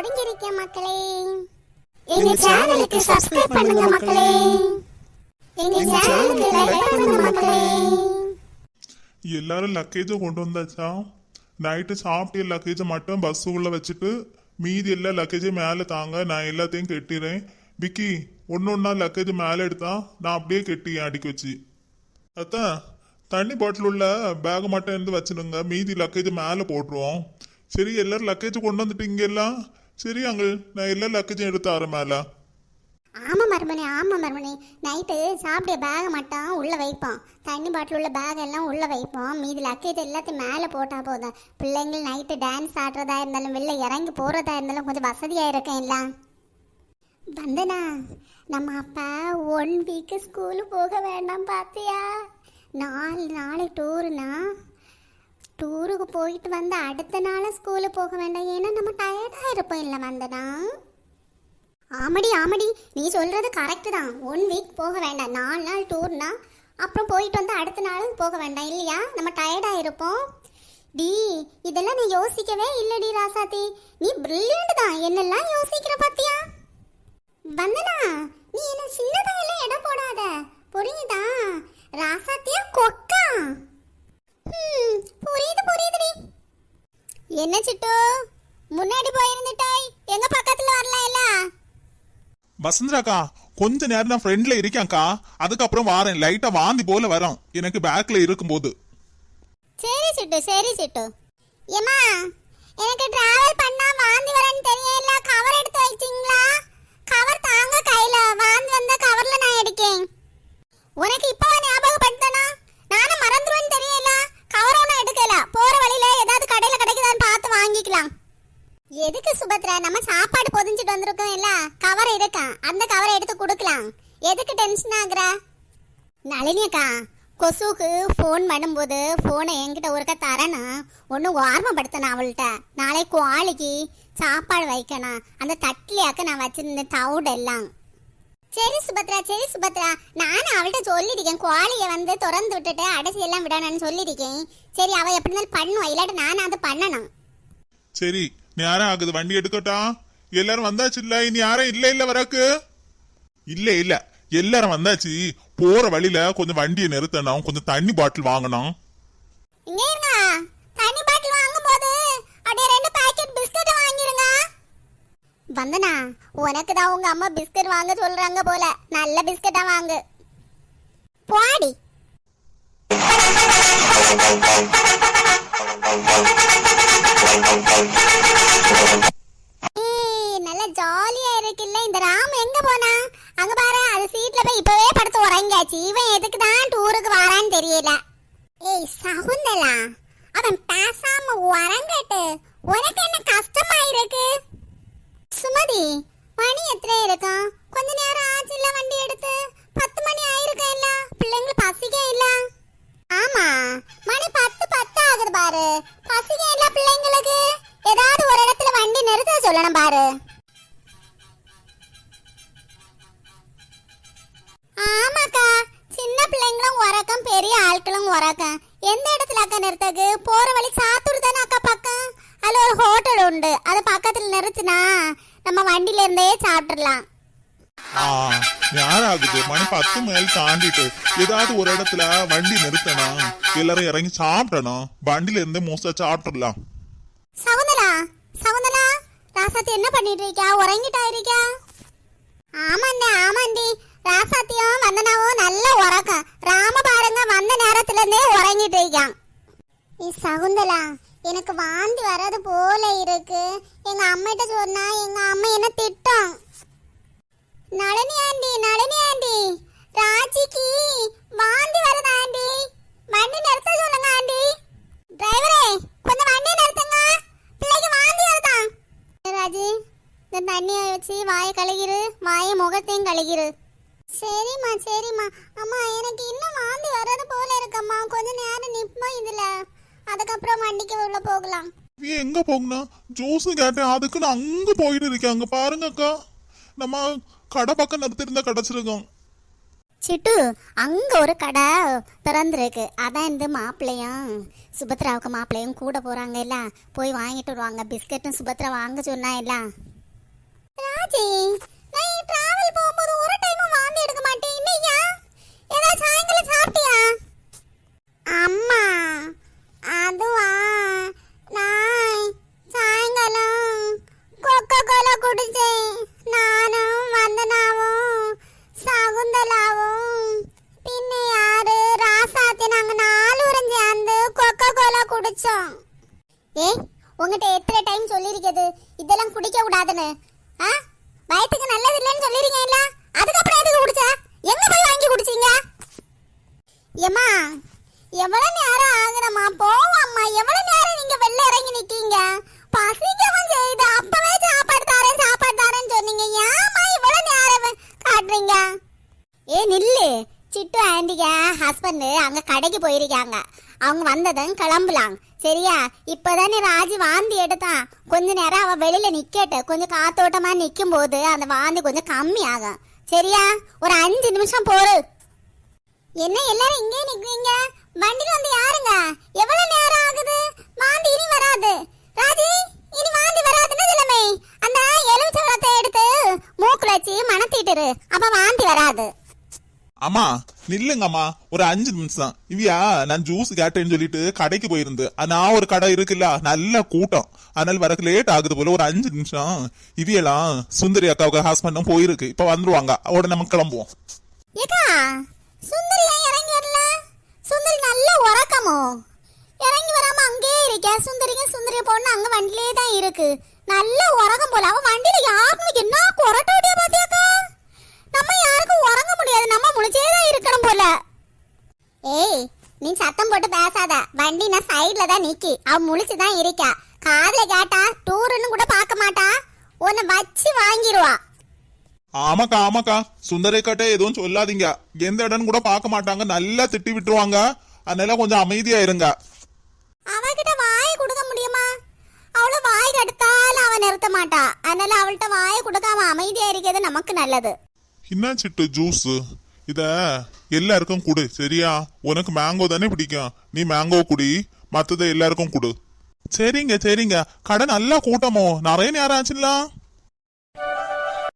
தொடங்கியிருக்கேன் மக்களே. எங்க சேனலுக்கு சப்ஸ்கிரைப் பண்ணுங்க மக்களே. எங்க சேனலுக்கு லைக் பண்ணுங்க மக்களே. எல்லாரும் லக்கேஜை கொண்டு வந்தாச்சா? நைட்டு சாப்பிட்டு லக்கேஜை மட்டும் பஸ்ஸுக்குள்ளே வச்சுட்டு மீதி எல்லா லக்கேஜையும் மேலே தாங்க நான் எல்லாத்தையும் கெட்டிறேன். விக்கி ஒன்று ஒன்றா லக்கேஜ் மேலே எடுத்தா நான் அப்படியே கெட்டி அடிக்க வச்சு. அத்தான் தண்ணி பாட்டில் உள்ள பேக் மட்டும் இருந்து வச்சிடுங்க. மீதி லக்கேஜ் மேலே போட்டுருவோம். சரி எல்லாரும் லக்கேஜ் கொண்டு வந்துட்டீங்க எல்லாம் சரி அங்கிள் நான் எல்லா லக்கேஜும் எடுத்து தரேன் ஆமா மருமனே ஆமா மருமனே நைட்டு சாப்பிட பேகை மட்டும் உள்ள வைப்போம் தண்ணி பாட்டில் உள்ள பேக் எல்லாம் உள்ள வைப்போம் மீதி லக்கேஜ் எல்லாத்தையும் மேலே போட்டா போதும் பிள்ளைங்கள் நைட்டு டான்ஸ் ஆடுறதா இருந்தாலும் வெளில இறங்கி போறதா இருந்தாலும் கொஞ்சம் வசதியா இருக்கும் எல்லாம் வந்தனா நம்ம அப்பா ஒன் வீக்கு ஸ்கூலு போக வேண்டாம் பாத்தியா நாலு நாளை டூருனா டூருக்கு போயிட்டு வந்து அடுத்த நாள் ஸ்கூலு போக வேண்டாம். ஏன்னா நம்ம டயர்டாக இருப்போம் இல்லை வந்தனா ஆமடி ஆமடி. நீ சொல்றது கரெக்டு தான். ஒன் வீக் போக வேண்டாம். நாலு நாள் டூர்னா அப்புறம் போயிட்டு வந்து அடுத்த நாள் போக வேண்டாம் இல்லையா? நம்ம டயர்டாக இருப்போம். டி இதெல்லாம் நீ யோசிக்கவே இல்லடி ராசாத்தி. நீ பிரில்லியண்ட் தான். என்னெல்லாம் யோசிக்கிற பார்த்தியா வந்தனா நீ என்ன சின்னதாயெல்லாம் இடம் போடாத. புரியுதா ராசாத்தியா கொக்கா ம், புரியுது புரியுதுடி என்ன சிட்டு முன்னாடி போயிருந்துட்டாய் எங்க பக்கத்துல வரலாம் இல்ல வசந்தராக்கா கொஞ்ச நேரம் நான் ஃப்ரெண்ட்ல இருக்கேன்க்கா அதுக்கப்புறம் வாரேன். லைட்டா வாந்தி போல வரும். எனக்கு பேக்ல இருக்கும்போது. சரி சிட்டு சரி சிட்டு. ஏமா எனக்கு டிராவல் பண்ணா வாந்தி வரேன்னு தெரியல கவர் எடுத்து வச்சிங்களா? கவர் தாங்க கையில. வாந்தி வந்த கவர்ல நான் எடுக்கேன் உனக்கு இப்ப ஞாபகப்படுத்தனா நானும் மறந்துருவேன்னு தெரியல கவர் ஒன்றும் எடுக்கல போற வழியில ஏதாவது கடையில கிடைக்குதான்னு பார்த்து வாங்கிக்கலாம் எதுக்கு சுபத்ரா நம்ம சாப்பாடு பொதிஞ்சிட்டு வந்திருக்கோம் இல்ல கவர் இருக்கா அந்த கவரை எடுத்து கொடுக்கலாம் எதுக்கு டென்ஷன் ஆகுற? நளினி அக்கா கொசுவுக்கு ஃபோன் பண்ணும்போது ஃபோனை என்கிட்ட ஒருக்க தரணும் ஒன்று ஓர்மப்படுத்தணும் அவள்கிட்ட. நாளை ஆளுக்கு சாப்பாடு வைக்கணும். அந்த தட்டிலியாக்க நான் வச்சிருந்த தவுடு எல்லாம். சரி சுபத்ரா சரி சுபத்ரா. நானும் அவள்கிட்ட சொல்லியிருக்கேன். குவாலியை வந்து திறந்து விட்டுட்டு அடைச்சி எல்லாம் விடணும்னு சொல்லியிருக்கேன். சரி அவள் எப்படி இருந்தாலும் பண்ணுவா. இல்லாட்டி நானும் அது பண்ணணும். சரி நேரம் ஆகுது. வண்டி எடுக்கட்டா எல்லாரும் வந்தாச்சு இல்ல இனி யாரும் இல்ல இல்ல வரக்கு இல்ல இல்ல. எல்லாரும் வந்தாச்சு போற வழியில கொஞ்சம் வண்டியை நிறுத்தணும் கொஞ்சம் தண்ணி பாட்டில் வாங்கணும் ரெண்டு வந்தனா உனக்கு தான் உங்க அம்மா பிஸ்கட் வாங்க சொல்றாங்க போல. நல்ல பிஸ்கட்டா வாங்கு. போடி. Thank you. ஜாலியா இருக்குல்ல இந்த ராம் எங்க போனா? அங்க பாரு அது சீட்ல போய் இப்பவே படுத்து உறங்கியாச்சு. இவன் எதுக்கு தான் டூருக்கு வரான்னு தெரியல. ஏய் சகுந்தலா அவன் பேசாம உறங்கட்டு. உனக்கு என்ன கஷ்டமா இருக்கு? சுமதி மணி எத்தனை இருக்கும்? கொஞ்ச நேரம் ஆச்சு இல்ல வண்டி எடுத்து? பத்து மணி ஆயிருக்க இல்ல? பிள்ளைங்களுக்கு பசிக்க இல்ல? ஆமா மணி பத்து பத்து ஆகுது பாரு. பசிக்க இல்ல பிள்ளைங்களுக்கு? ஏதாவது ஒரு இடத்துல வண்டி நிறுத்த சொல்லணும் பாரு. ஆமாக்கா. சின்ன பிள்ளைங்களும் உறக்கம் பெரிய ஆட்களும் உறக்கம். எந்த இடத்துல அக்கா நிறுத்தக்கு போற வழி சாத்தூர் தானே அக்கா பக்கம். அதுல ஒரு ஹோட்டல் உண்டு. அது பக்கத்துல நிறுத்தினா நம்ம வண்டியில இருந்தே நேரம் ஆகுது மணி பத்து மேல் தாண்டிட்டு ஏதாவது ஒரு இடத்துல வண்டி நிறுத்தணும் எல்லாரும் இறங்கி சாப்பிடணும். வண்டியில இருந்தே மோஸ்டா சாப்பிட்டுடலாம் சகுந்தலா சகுந்தலா ராசாத்தி என்ன பண்ணிட்டு இருக்கா? உறங்கிட்டா இருக்கா? ஆமாண்டி ஆமாண்டி. நல்ல உறக்கம் ராம பாருங்க வந்த நேரத்துல இருந்தே உறங்கிட்டு இருக்கான் நீ சகுந்தலா எனக்கு வாந்தி வராது போல இருக்கு எங்க அம்மிட்ட சொன்னா எங்க அம்மா என்ன திட்டம் நளினி ஆண்டி நளினி ஆண்டி ராஜிக்கு வாந்தி வருது ஆண்டி வண்டி நிறுத்த சொல்லுங்க ஆண்டி டிரைவரே கொஞ்சம் வண்டி நிறுத்துங்க பிள்ளைக்கு வாந்தி வருதான் ராஜி இந்த தண்ணியை வச்சு வாயை கழுகிரு வாயை முகத்தையும் கழுகிரு சரிம்மா சரிம்மா. அம்மா எனக்கு இன்னும் வாந்தி வர்றது போல இருக்கம்மா. கொஞ்ச நேரம் நிப்போம் இதுல. அதுக்கப்புறம் வண்டிக்கு உள்ள போகலாம். நீ எங்க போகணும் ஜூஸ் கேட்டேன். அதுக்கு நான் அங்க போயிட்டு இருக்கேன். அங்க பாருங்க அக்கா. நம்ம கடை பக்கம் நிறுத்திருந்தா கிடைச்சிருக்கோம். சிட்டு அங்க ஒரு கடை திறந்துருக்கு. அதான் இந்த மாப்பிள்ளையும் சுபத்ராவுக்கு மாப்பிள்ளையும் கூட போறாங்க இல்ல போய் வாங்கிட்டு வருவாங்க. பிஸ்கட்டும் சுபத்ரா வாங்க சொன்னா இல்ல என்னாச்சு நான் டிராவல் போகும்போது ஒரு டைமும் வாந்தி எடுக்க மாட்டேன் இன்னையா ஏதாவது சாயங்காலம் சாப்பிட்டியா அம்மா அதுவா? நான் சாயங்காலம் கொக்கோ கோலா குடிச்சேன். நானும் வந்தனாவும் சகுந்தலாவும். பின்ன யாரு? ராசாத்தி நாங்க நாலூரம் சேர்ந்து கொக்கோ கோலா குடிச்சோம். ஏய் உங்ககிட்ட எத்தனை டைம் சொல்லியிருக்கிறது? இதெல்லாம் குடிக்க கூடாதுன்னு. ஆ? வயத்துக்கு நல்லது இல்லைன்னு சொல்லிருக்கீங்கல்ல அதுக்கப்புறம் எதுக்கு குடிச்ச? எங்க போய் வாங்கி குடிச்சீங்க? ஏம்மா எவ்வளவு நேரம் ஆகுறமா போவாம்மா எவ்வளவு நேரம் நீங்க வெளில இறங்கி நிக்கீங்க? பசிக்கவும் செய்யுது. அப்பவே சாப்பாடு தரேன் சாப்பாடு தரேன்னு சொன்னீங்க. ஏமா இவ்வளவு நேரம் காட்டுறீங்க? ஏ நில்லு. சிட்டு ஆண்டிக ஹஸ்பண்ட் அங்க கடைக்கு போயிருக்காங்க. அவங்க வந்ததும் கிளம்பலாம். சரியா? இப்பதானே ராஜி வாந்தி எடுத்தான் கொஞ்ச நேரம் அவ வெளியில நிக்கட்டு. கொஞ்சம் காத்தோட்டமா நிக்கும் போது அந்த வாந்தி கொஞ்சம் கம்மி ஆகும் சரியா? ஒரு அஞ்சு நிமிஷம் போரு என்ன எல்லாரும் இங்கே நிக்கிறீங்க வண்டில வந்து யாருங்க? எவ்வளவு நேரம் ஆகுது? வாந்தி இனி வராது. ராஜி இனி வாந்தி வராதுன்னு சொல்லுமே அந்த எலுமிச்சை பழத்தை எடுத்து மூக்குல வச்சு மணத்திட்டுரு அப்ப வாந்தி வராது. அம்மா நில்லுங்கம்மா. ஒரு அஞ்சு நிமிஷம். இவியா நான் ஜூஸ் கேட்டேன்னு சொல்லிட்டு கடைக்கு போயிருந்து. நான் ஒரு கடை இருக்குல்ல நல்ல கூட்டம். அதனால வரக்கு லேட் ஆகுது போல ஒரு அஞ்சு நிமிஷம். இவியெல்லாம் சுந்தரி அக்காவுக்கு ஹஸ்பண்டும் போயிருக்கு. இப்ப வந்துருவாங்க. உடனே நம்ம கிளம்புவோம். உறக்கமோ? இறங்கி வராம அங்கேயே இருக்க. சுந்தரிங்க சுந்தரிய பொண்ணு அங்க வண்டிலே தான் இருக்கு. நல்ல உறக்கம் போல. அவ வண்டியில யாருமே என்ன கொரட்டை விட்டியா பாத்தியாக்கா? நம்ம யாருக்கும் உறங்க முடியாது. நம்ம முழிச்சே தான் இருக்கணும் போல. ஏய் நீ சத்தம் போட்டு பேசாத. வண்டி நான் சைடுல தான் நிக்கி. அவ முழிச்சு தான் இருக்கா. காதுல கேட்டா டூருன்னு கூட பார்க்க மாட்டா. உன்னை வச்சு வாங்கிடுவா ஆமாக்கா ஆமாக்கா. சுந்தரேக்காட்ட எதுவும் சொல்லாதீங்க. எந்த இடம்னு கூட பார்க்க மாட்டாங்க. நல்லா திட்டி விட்டுருவாங்க. அதனால கொஞ்சம் அமைதியா இருங்க. அவகிட்ட வாயை கொடுக்க முடியுமா? அவள வாய் கடுத்தாலும் அவ நிறுத்த மாட்டா. அதனால அவள்கிட்ட வாயை கொடுக்காம அமைதியா இருக்கிறது நமக்கு நல்லது. என்ன சிட்டு ஜூஸ் இத எல்லாருக்கும் கொடு சரியா? உனக்கு மேங்கோ தானே பிடிக்கும். நீ மேங்கோ குடி மத்தத எல்லாருக்கும் கொடு. சரிங்க சரிங்க. கடை நல்லா கூட்டமோ? நிறைய நேரம் ஆச்சுங்களா